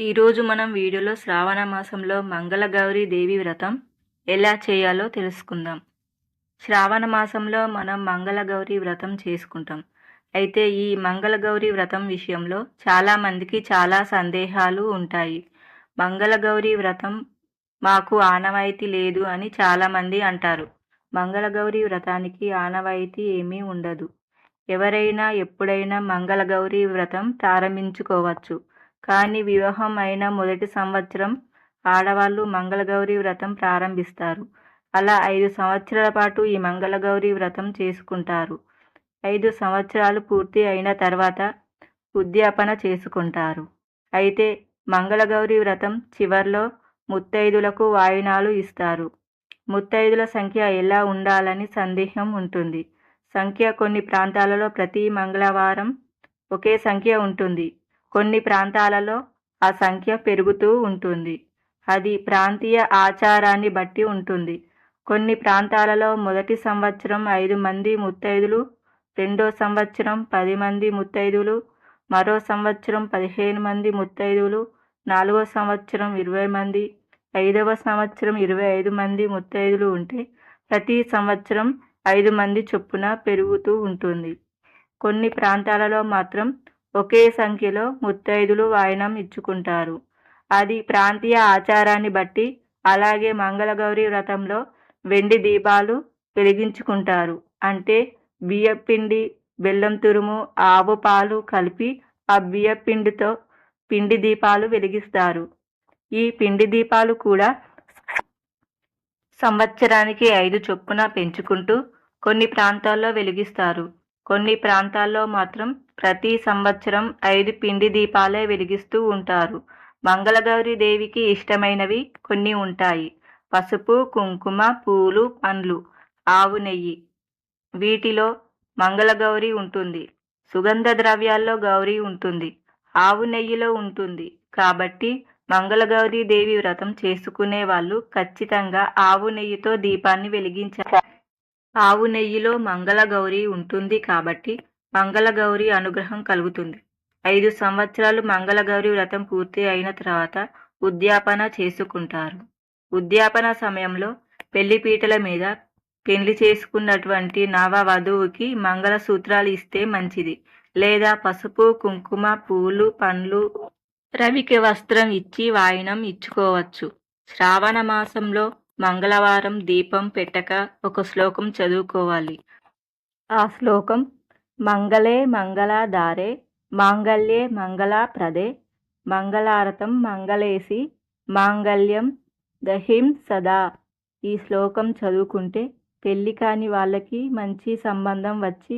ఈరోజు మనం వీడియోలో శ్రావణ మాసంలో మంగళగౌరి దేవి వ్రతం ఎలా చేయాలో తెలుసుకుందాం. శ్రావణ మాసంలో మనం మంగళగౌరి వ్రతం చేసుకుంటాం. అయితే ఈ మంగళగౌరి వ్రతం విషయంలో చాలామందికి చాలా సందేహాలు ఉంటాయి. మంగళగౌరి వ్రతం మాకు ఆనవాయితీ లేదు అని చాలామంది అంటారు. మంగళగౌరి వ్రతానికి ఆనవాయితీ ఏమీ ఉండదు. ఎవరైనా ఎప్పుడైనా మంగళగౌరి వ్రతం ప్రారంభించుకోవచ్చు. కానీ వివాహం అయిన మొదటి సంవత్సరం ఆడవాళ్ళు మంగళగౌరి వ్రతం ప్రారంభిస్తారు. అలా ఐదు సంవత్సరాల పాటు ఈ మంగళగౌరి వ్రతం చేసుకుంటారు. ఐదు సంవత్సరాలు పూర్తి అయిన తర్వాత ఉద్యాపన చేసుకుంటారు. అయితే మంగళగౌరి వ్రతం చివర్లో ముత్తైదులకు వాయినాలు ఇస్తారు. ముత్తైదుల సంఖ్య ఎలా ఉండాలని సందేహం ఉంటుంది. సంఖ్య కొన్ని ప్రాంతాలలో ప్రతి మంగళవారం ఒకే సంఖ్య ఉంటుంది. కొన్ని ప్రాంతాలలో ఆ సంఖ్య పెరుగుతూ ఉంటుంది. అది ప్రాంతీయ ఆచారాన్ని బట్టి ఉంటుంది. కొన్ని ప్రాంతాలలో మొదటి సంవత్సరం ఐదు మంది ముత్తైదులు రెండో సంవత్సరం పది మంది ముత్తైదులు మరో సంవత్సరం పదిహేను మంది ముత్తైదులు నాలుగో సంవత్సరం ఇరవై మంది ఐదవ సంవత్సరం ఇరవై ఐదు మంది ముత్తైదులు ఉంటే ప్రతి సంవత్సరం ఐదు మంది చొప్పున పెరుగుతూ ఉంటుంది. కొన్ని ప్రాంతాలలో మాత్రం ఒకే సంఖ్యలో ముత్తైదులు వాయనం ఇచ్చుకుంటారు. అది ప్రాంతీయ ఆచారాన్ని బట్టి అలాగే మంగళగౌరి వ్రతంలో వెండి దీపాలు వెలిగించుకుంటారు. అంటే బియ్యపిండి బెల్లం తురుము ఆవు పాలు కలిపి ఆ బియ్యపిండితో పిండి దీపాలు వెలిగిస్తారు. ఈ పిండి దీపాలు కూడా సంవత్సరానికి ఐదు చొప్పున పెంచుకుంటూ కొన్ని ప్రాంతాల్లో వెలిగిస్తారు. కొన్ని ప్రాంతాల్లో మాత్రం ప్రతి సంవత్సరం ఐదు పిండి దీపాలే వెలిగిస్తూ ఉంటారు. మంగళగౌరి దేవికి ఇష్టమైనవి కొన్ని ఉంటాయి. పసుపు కుంకుమ పూలు పండ్లు ఆవు నెయ్యి. వీటిలో మంగళగౌరి ఉంటుంది. సుగంధ ద్రవ్యాల్లో గౌరీ ఉంటుంది. ఆవు నెయ్యిలో ఉంటుంది. కాబట్టి మంగళగౌరి దేవి వ్రతం చేసుకునే వాళ్ళు ఖచ్చితంగా ఆవు నెయ్యితో దీపాన్ని వెలిగించాలి. ఆవు నెయ్యిలో మంగళగౌరి ఉంటుంది కాబట్టి మంగళగౌరి అనుగ్రహం కలుగుతుంది. ఐదు సంవత్సరాలు మంగళగౌరి వ్రతం పూర్తి అయిన తర్వాత ఉద్యాపన చేసుకుంటారు. ఉద్యాపన సమయంలో పెళ్ళిపీటల మీద పెళ్ళి చేసుకున్నటువంటి నవ వధువుకి మంగళసూత్రాలు ఇస్తే మంచిది. లేదా పసుపు కుంకుమ పూలు పండ్లు రవికి వస్త్రం ఇచ్చి వాయినం ఇచ్చుకోవచ్చు. శ్రావణ మాసంలో మంగళవారం దీపం పెట్టక ఒక శ్లోకం చదువుకోవాలి. ఆ శ్లోకం మంగళే మంగళాధారే మాంగళ్యే మంగళాప్రదే మంగళారతం మంగళేసి మాంగళ్యం దహిం సదా. ఈ శ్లోకం చదువుకుంటే పెళ్ళి కాని వాళ్ళకి మంచి సంబంధం వచ్చి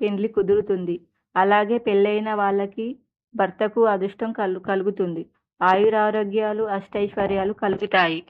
పెళ్ళి కుదురుతుంది. అలాగే పెళ్ళైన వాళ్ళకి భర్తకు అదృష్టం కలు కలుగుతుంది. ఆయురారోగ్యాలు అష్టైశ్వర్యాలు కలుగుతాయి.